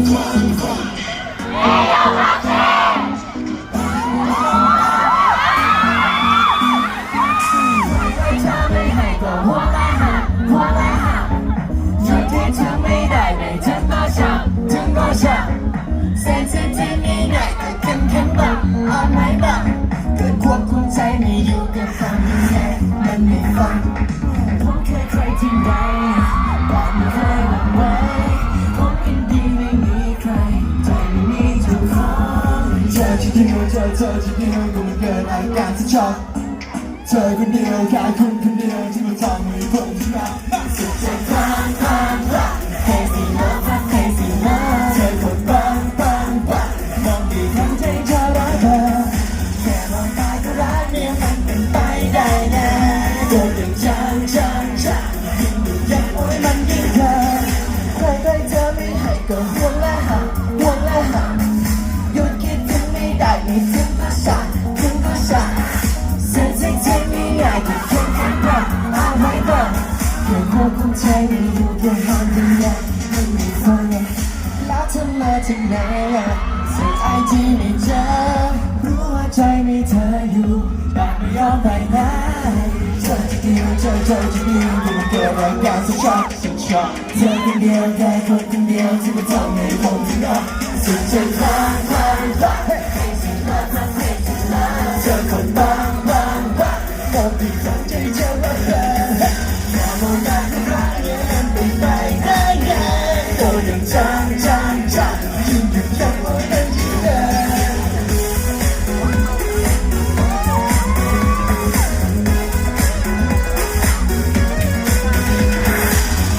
เธอไม่ให้ก็หัวละหักหัวละหักหยุดที่เธอไม่ได้ไม่ถึงก็ช่างถึงก็ช่างเส้นเส้นที่มีไหนก็เข้มเข้มบังเอาไหมบัง อเธอที่เดียวก็มันเกิดอาการที่ชอบเธอคนเดียวแค่คุณคนเดียวที่มันทำให้ผมชนะสุดใจความความรัก crazy love รัก crazy love เธอคนบางบางบางมองดีทั้งใจเธอรักเธอแค่มองตาก็รักเนี่ยมันเป็นไปได้นะโดนอย่างจังจังจังยิ่งดูยังโอ้ยมันยิ่ง ควบคุมใจไม่อยู่แค่ห้องดึงใหญ่ไม่มีฟังแล้วเธอมาจากไหนอะเสียไอจีไม่เจอรู้ว่าใจมีเธออยู่แต่ไม่ยอมไปไหนเธอที่เดียวเธอเธอที่เดียวก็มันเกิดอาการสุดช็อกสุดช็อกเธอคนเดียวแค่คนคนเดียวที่มันทำให้ผมชนะสุดใจฟังฟังฟังเธ อย่างจังจังจังยิ่งหยุดยังโอ้ยมันยิ่เดิน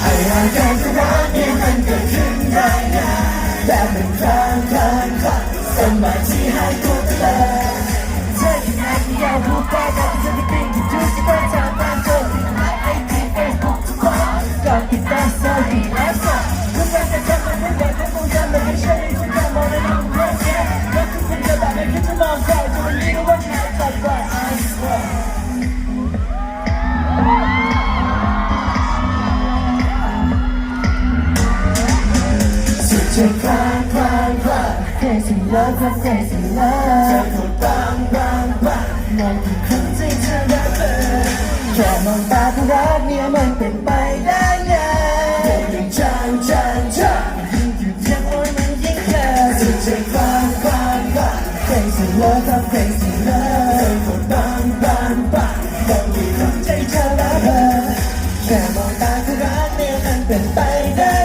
ไอ้อาการก็รักเนี่ยมันเกิดขึ้นได้ไงแต่เป็นครั้งครั้งครั้งสมาธิหายตัวไปเลยเธอที่ไหนที่อยากรู้ไป จะคลางคลางคลาง crazy love ครับ crazy เธ love อคนบางบางบางมองกี่ครั้งใจเธอรักเธอแค่มองตาก็รักเนี่ยมันเป็นไปได้ไงโตอย่งจังจังจังยิ่งหยุดยังโอ้ยมันยิ่งเกินสุดใจฟังฟังฟัง crazy love ครับ crazy เธ love อคนบางบางบางมองดีทั้งใจเธอรักเธอแค่มองตาก็รักเนี่ยมันเป็นไปได้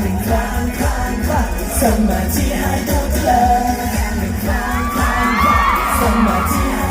หนึ่งครั้งครั้งครั้งสมาธิให้ตัวเธอหนึ่งครั้งครั้งครั้งสมาธิ